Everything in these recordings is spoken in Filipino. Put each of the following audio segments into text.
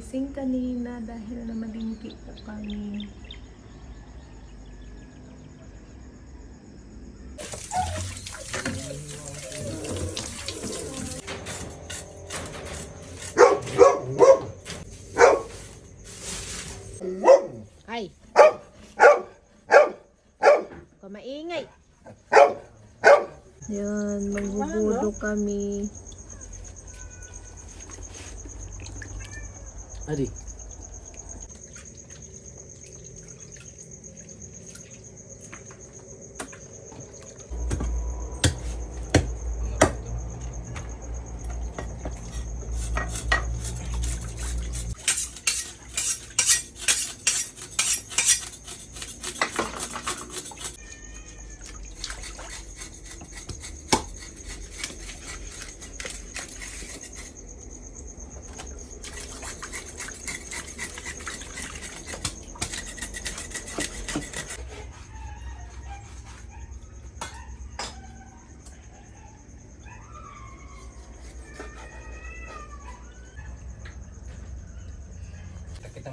gising kanina dahil namalingki po kami. Ay! Kamaingay! Yan, magbubudo kami. Hadi.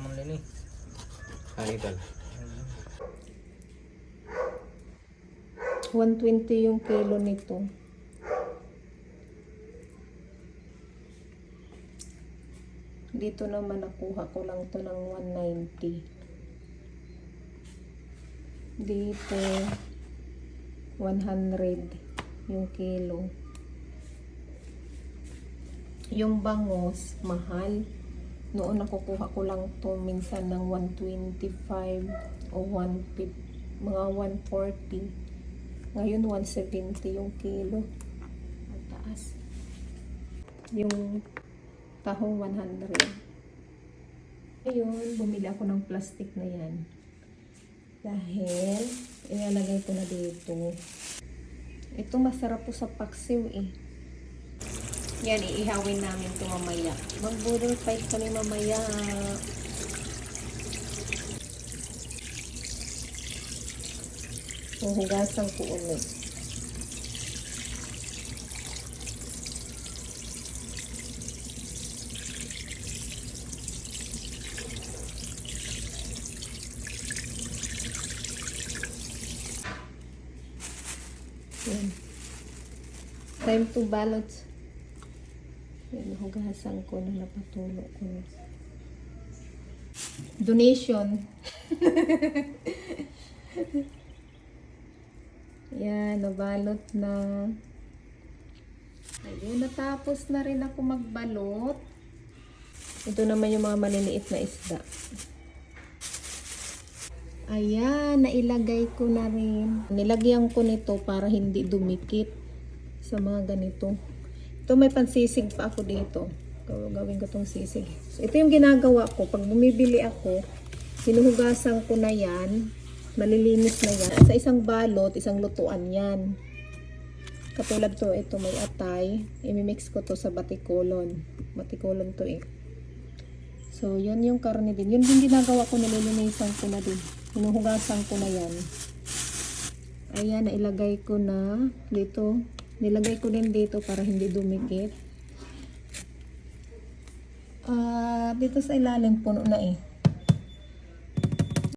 Sakit ang mga lini. Hanital. 120 yung kilo nito. Dito naman nakuha ko lang to ng 190. Dito 100 yung kilo. Yung bangos, mahal. Noon nakukuha ko lang to minsan ng 125 o 150, mga 140. Ngayon, 170 yung kilo. Ang taas. Yung tahong 100. Ayun, bumili ako ng plastic na yan. Dahil, ilalagay ko na dito. Ito masarap po sa paksiw eh. Yan, iihawin namin ito mamaya. Mag-boodle fight kami mamaya. Huhugasan ko ulit. Yan. Time to balot. Yan, hugasan ko na napatulo ko na. Donation. Yan, nabalot na. Ayun, natapos na rin ako magbalot. Ito naman yung mga maliliit na isda. Ayan, nailagay ko na rin. Nilagyan ko nito para hindi dumikit sa mga ganito. Ito may pansisig pa ako dito. Gaw- Gawin ko tong sisig. So, ito yung ginagawa ko. Pag bumibili ako, sinuhugasan ko na yan. Malilinis na yan. Sa isang balot, isang lutuan yan. Katulad to, ito may atay. Imimix ko to sa batikolon. Batikolon to eh. So, yun yung karne din. Yun din ginagawa ko, nililinisan ko na din. Hinuhugasan ko na yan. Ayan, nailagay ko na dito. Nilagay ko din dito para hindi dumikit. Ah, dito sa ilalim puno na eh.